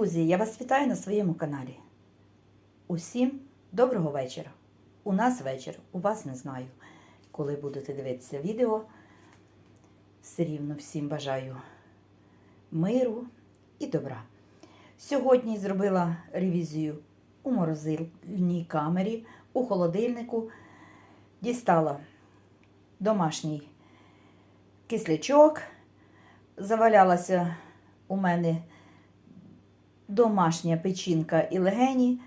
Друзі, я вас вітаю на своєму каналі. Усім доброго вечора. У нас вечір, у вас не знаю. Коли будете дивитися відео, все рівно всім бажаю миру і добра. Сьогодні зробила ревізію у морозильній камері, у холодильнику. Дістала домашній кислячок. Завалялася у мене домашня печінка і легені.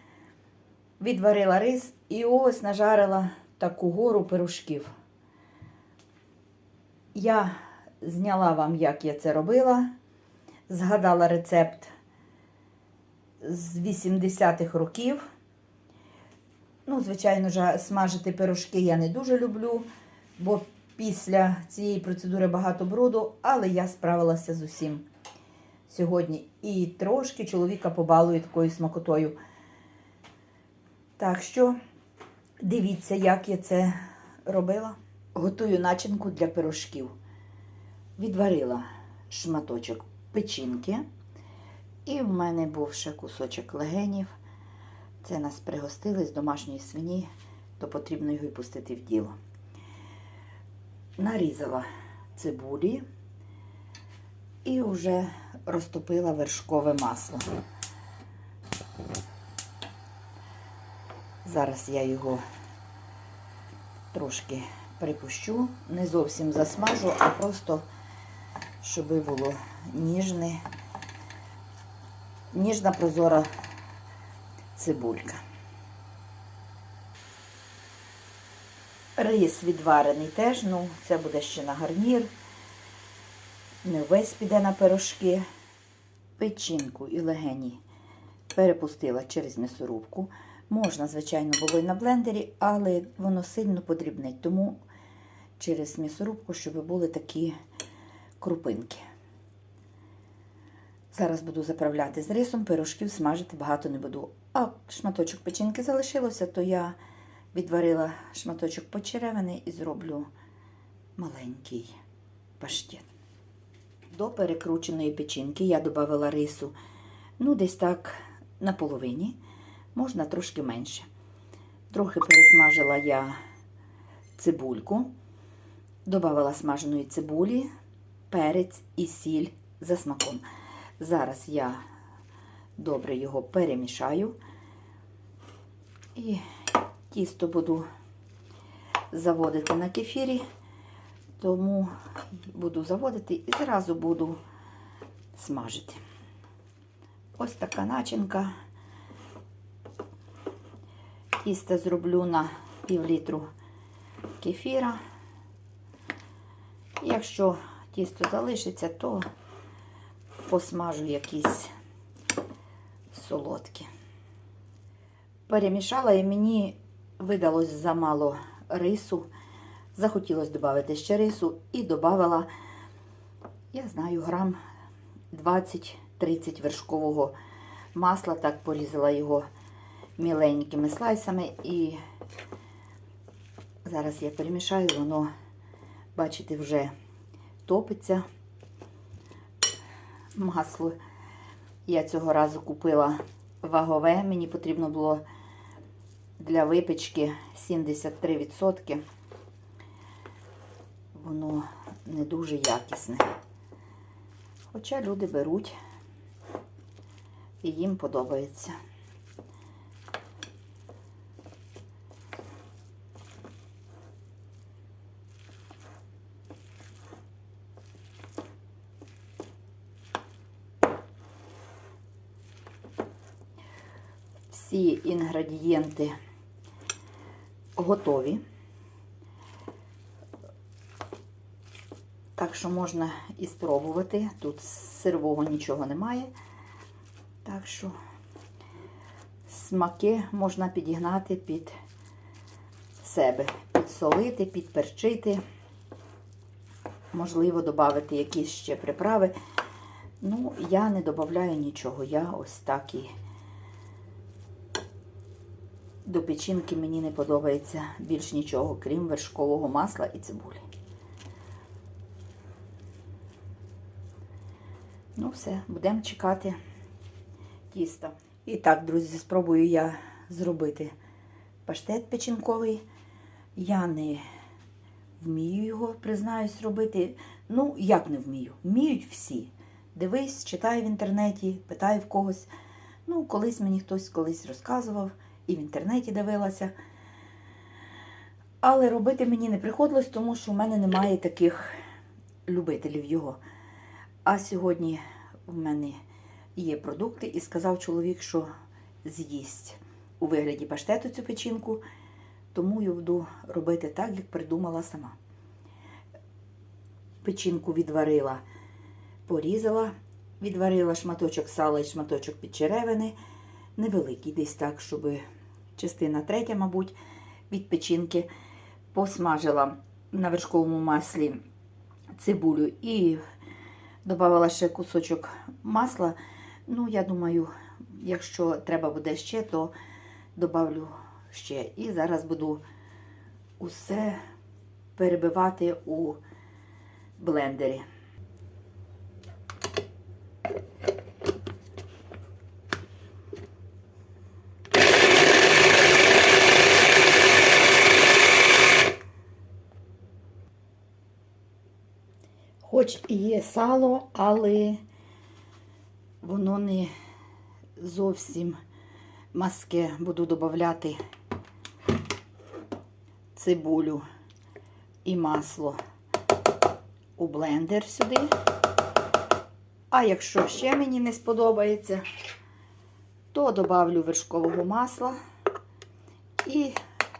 Відварила рис і ось нажарила таку гору пирожків. Я зняла вам, як я це робила. Згадала рецепт з 80-х років. Ну, звичайно ж, смажити пирожки я не дуже люблю, бо після цієї процедури багато бруду, але я справилася з усім сьогодні. І трошки чоловіка побалую такою смакотою. Так що дивіться, як я це робила. Готую начинку для пирожків. Відварила шматочок печінки. І в мене був ще кусочок легенів. Це нас пригостили з домашньої свині, то потрібно його і пустити в діло. Нарізала цибулі і вже розтопила вершкове масло. Зараз я його трошки припущу, не зовсім засмажу, а просто, щоб було ніжне, ніжна прозора цибулька. Рис відварений теж, ну, це буде ще на гарнір. Не весь піде на пирожки. Печінку і легені перепустила через м'ясорубку. Можна, звичайно, було і на блендері, але воно сильно подрібнить, тому через м'ясорубку, щоб були такі крупинки. Зараз буду заправляти з рисом, пирожків смажити багато не буду. А шматочок печінки залишилося, то я відварила шматочок почеревини і зроблю маленький паштет. До перекрученої печінки я додавала рису, ну, десь так на половині, можна трошки менше. Трохи пересмажила я цибульку, додавала смаженої цибулі, перець і сіль за смаком. Зараз я добре його перемішаю і тісто буду заводити на кефірі, тому буду заводити і зразу буду смажити. Ось така начинка. Тісто зроблю на пів літру кефіра. Якщо тісто залишиться, то посмажу якісь солодкі. Перемішала і мені видалось замало рису. Захотілося додати ще рису і додала, я знаю, грам 20-30 вершкового масла. Так порізала його міленькими слайсами. І зараз я перемішаю, воно, бачите, вже топиться масло. Я цього разу купила вагове. Мені потрібно було для випічки 73%. Воно не дуже якісне. Хоча люди беруть і їм подобається. Всі інгредієнти готові. Так що можна і спробувати. Тут сирвого нічого немає. Так що смаки можна підігнати під себе, підсолити, підперчити. Можливо, додати якісь ще приправи. Ну, я не додаю нічого. Я ось так і до печінки мені не подобається більш нічого, крім вершкового масла і цибулі. Ну, все, будемо чекати тіста. І так, друзі, спробую я зробити паштет печінковий. Я не вмію його, признаюсь, робити. Ну, як не вмію? Вміють всі. Дивись, читаю в інтернеті, питаю в когось. Ну, колись мені хтось колись розказував, і в інтернеті дивилася. Але робити мені не приходилось, тому що в мене немає таких любителів його. А сьогодні в мене є продукти, і сказав чоловік, що з'їсть у вигляді паштету цю печінку, тому я буду робити так, як придумала сама. Печінку відварила, порізала, відварила шматочок сала і шматочок підчеревини, невеликий, десь так, щоб частина третя, мабуть, від печінки. Посмажила на вершковому маслі цибулю і додавала ще кусочок масла. Ну, я думаю, якщо треба буде ще, то додавлю ще. І зараз буду усе перебивати у блендері. Хоч і є сало, але воно не зовсім маске. Буду додати цибулю і масло у блендер сюди. А якщо ще мені не сподобається, то додавлю вершкового масла і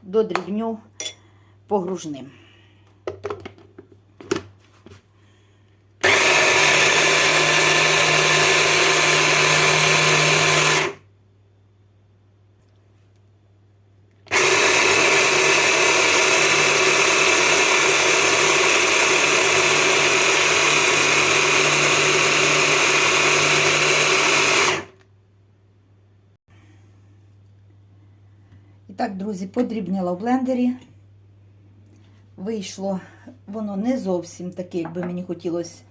додрібню погружним. І так, друзі, подрібнила в блендері. Вийшло воно не зовсім таке, як би мені хотілося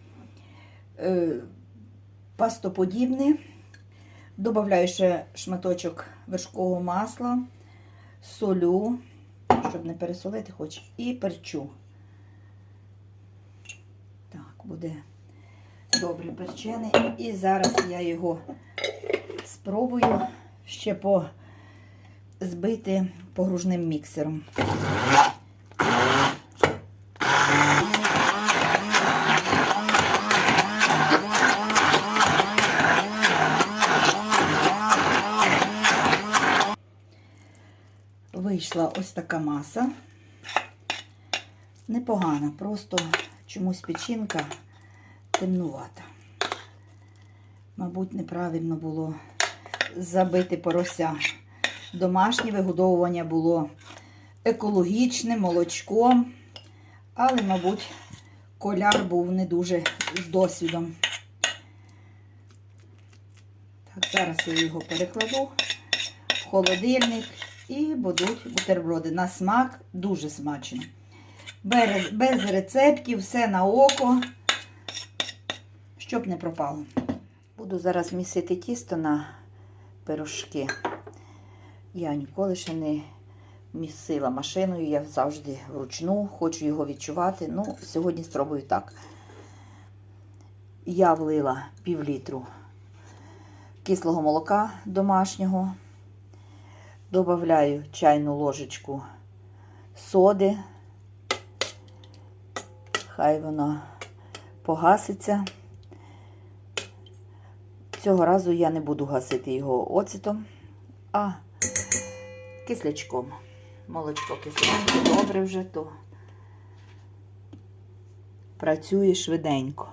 е, пастоподібне. Добавляю ще шматочок вершкового масла, солю, щоб не пересолити хоч, і перчу. Так, буде добре перчене. І зараз я його спробую ще по збити погружним міксером. Вийшла ось така маса. Непогана, просто чомусь печінка темнувата. Мабуть, неправильно було забити порося домашнє вигодовування було екологічним, молочком, але, мабуть, коляр був не дуже з досвідом. Так, зараз я його перекладу в холодильник і будуть бутерброди. На смак дуже смачно. Без, без рецептів, все на око, щоб не пропало. Буду зараз місити тісто на пирожки. Я ніколи ще не місила машиною, я завжди вручну, хочу його відчувати. Ну, сьогодні спробую так. Я влила пів літру кислого молока домашнього, додаю чайну ложечку соди, хай воно погаситься. Цього разу я не буду гасити його оцетом, а кислячком. Молочко кисленьке, добре вже, то працює швиденько.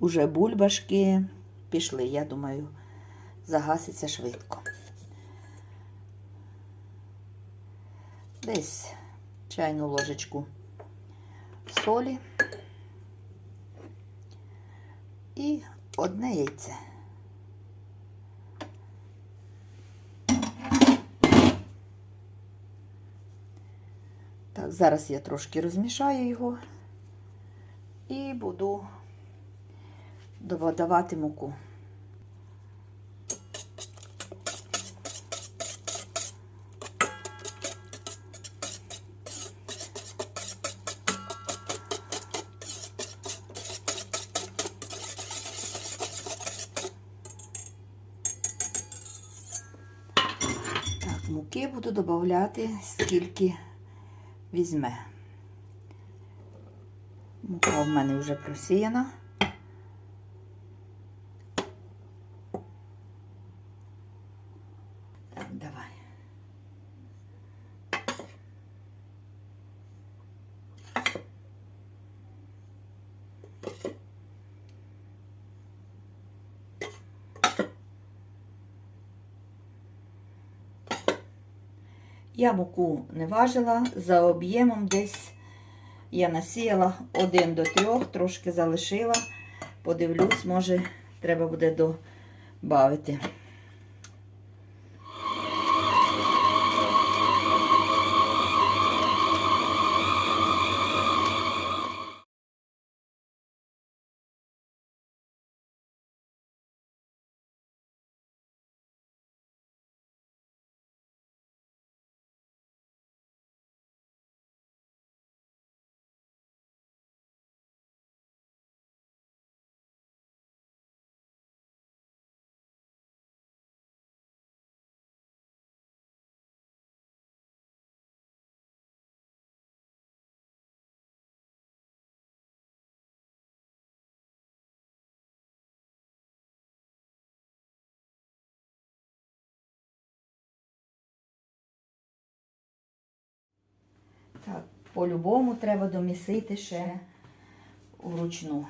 Уже бульбашки пішли, я думаю, загаситься швидко. Десь чайну ложечку солі і одне яйце. Зараз я трошки розмішаю його і буду додавати муку. Муки буду додавати скільки візьме. Мука в мене вже просіяна. Так, давай. Я муку не важила, за об'ємом десь я насіяла 1 до 3, трошки залишила. Подивлюсь, може, треба буде додати. По-любому треба домісити ще вручну.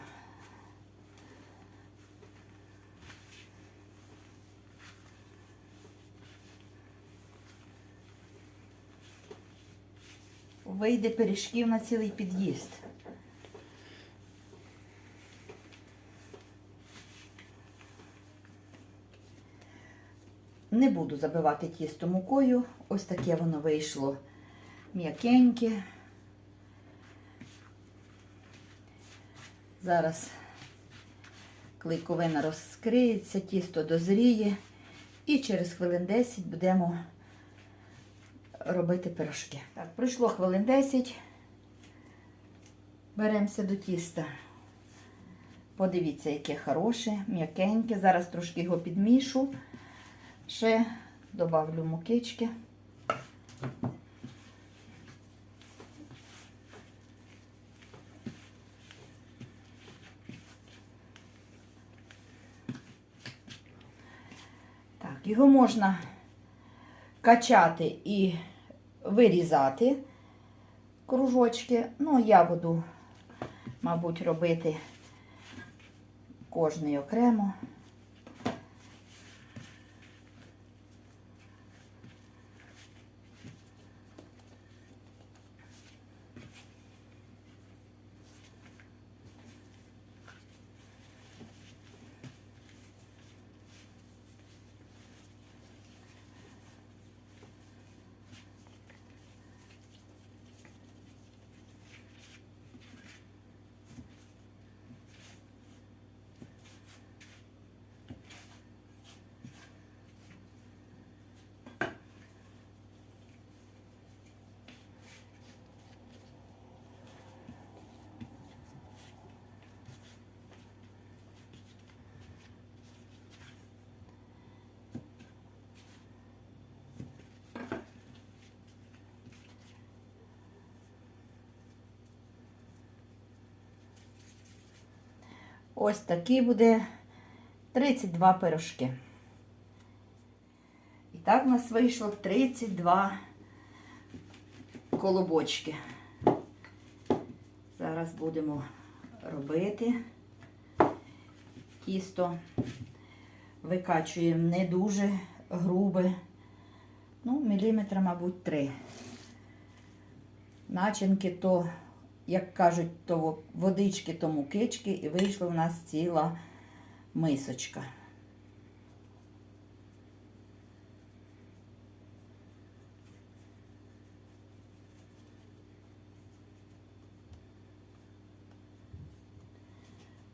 Вийде пиріжків на цілий під'їзд. Не буду забивати тісто мукою. Ось таке воно вийшло м'якеньке. Зараз клейковина розкриється, тісто дозріє. І через хвилин 10 будемо робити пирожки. Так, пройшло хвилин 10. Беремося до тіста. Подивіться, яке хороше, м'якеньке. Зараз трошки його підмішу. Ще добавлю мукички. Так, його можна качати і вирізати кружочки. Ну, я буду, мабуть, робити кожний окремо. Ось такий буде 32 пирожки. І так у нас вийшло 32 колобочки. Зараз будемо робити тісто. Викачуємо не дуже грубе, ну, міліметра, мабуть, три. Начинки то як кажуть, то водички, то мукички, і вийшла в нас ціла мисочка.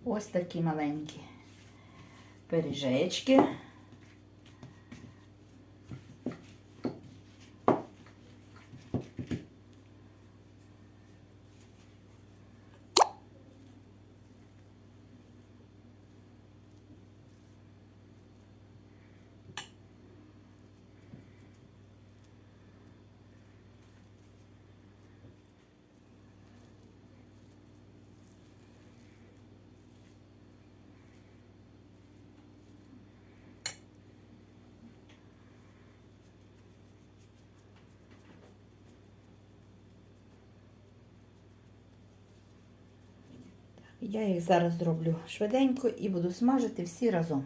Ось такі маленькі пиріжечки. Я їх зараз зроблю швиденько і буду смажити всі разом.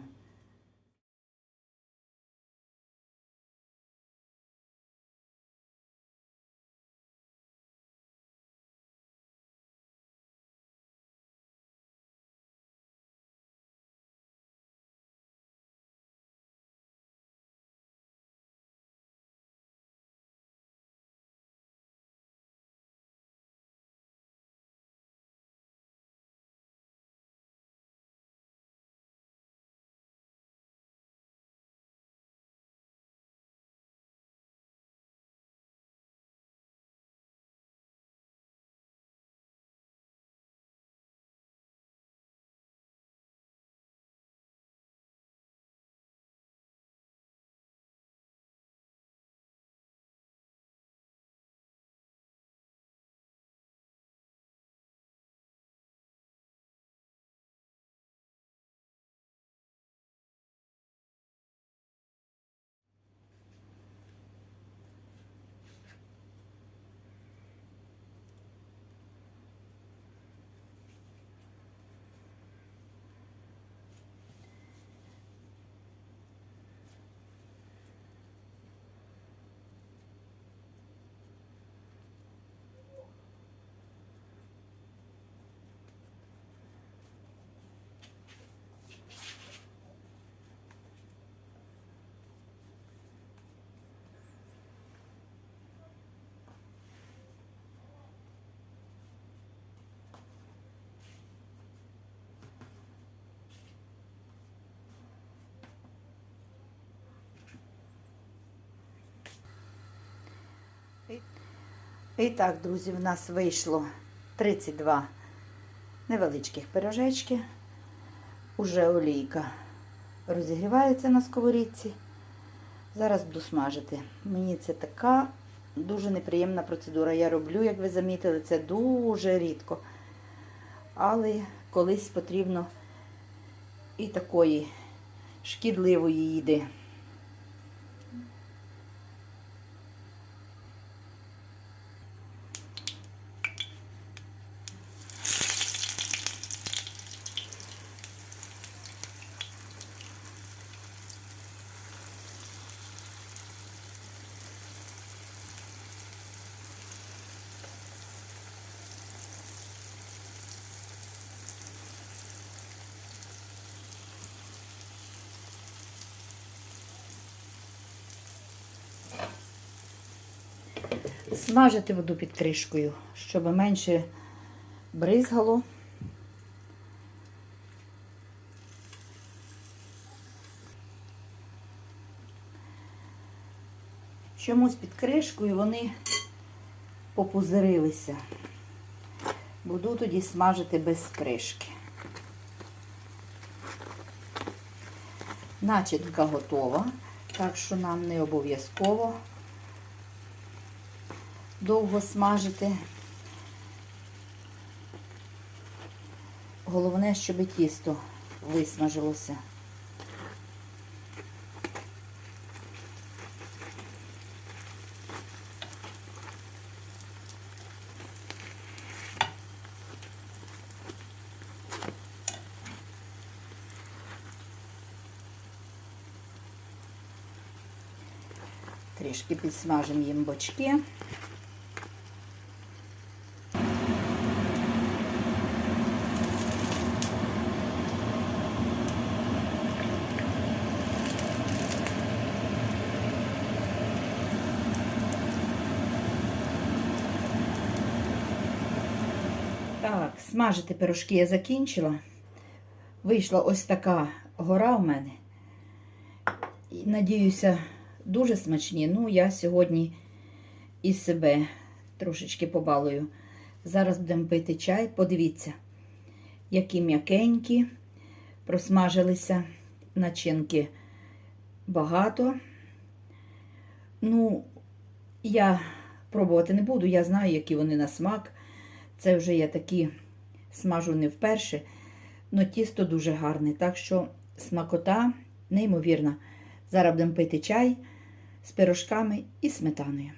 І так, друзі, в нас вийшло 32 невеличких пирожечки. Уже олійка розігрівається на сковорідці. Зараз буду смажити. Мені це така дуже неприємна процедура. Я роблю, як ви замітили, це дуже рідко. Але колись потрібно і такої шкідливої їди. Смажити воду під кришкою, щоб менше бризгало. Чомусь під кришкою вони попузирилися. Буду тоді смажити без кришки. Начинка готова, так що нам не обов'язково довго смажити. Головне, щоб тісто висмажилося. Трішки підсмажимо їм бочки. Так, смажити пирожки я закінчила. Вийшла ось така гора у мене. І, надіюся, дуже смачні. Ну, я сьогодні і себе трошечки побалую. Зараз будемо пити чай. Подивіться, які м'якенькі, просмажилися начинки багато. Ну, я пробувати не буду, я знаю, які вони на смак. Це вже я такі смажу не вперше. але тісто дуже гарне. Так що смакота неймовірна. Зараз будемо пити чай з пирожками і сметаною.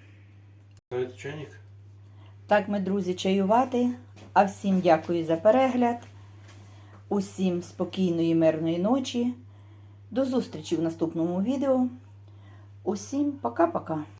Чайник? Так, ми, друзі, чаювати. А всім дякую за перегляд. Усім спокійної, мирної ночі. До зустрічі в наступному відео. Усім пока-пока.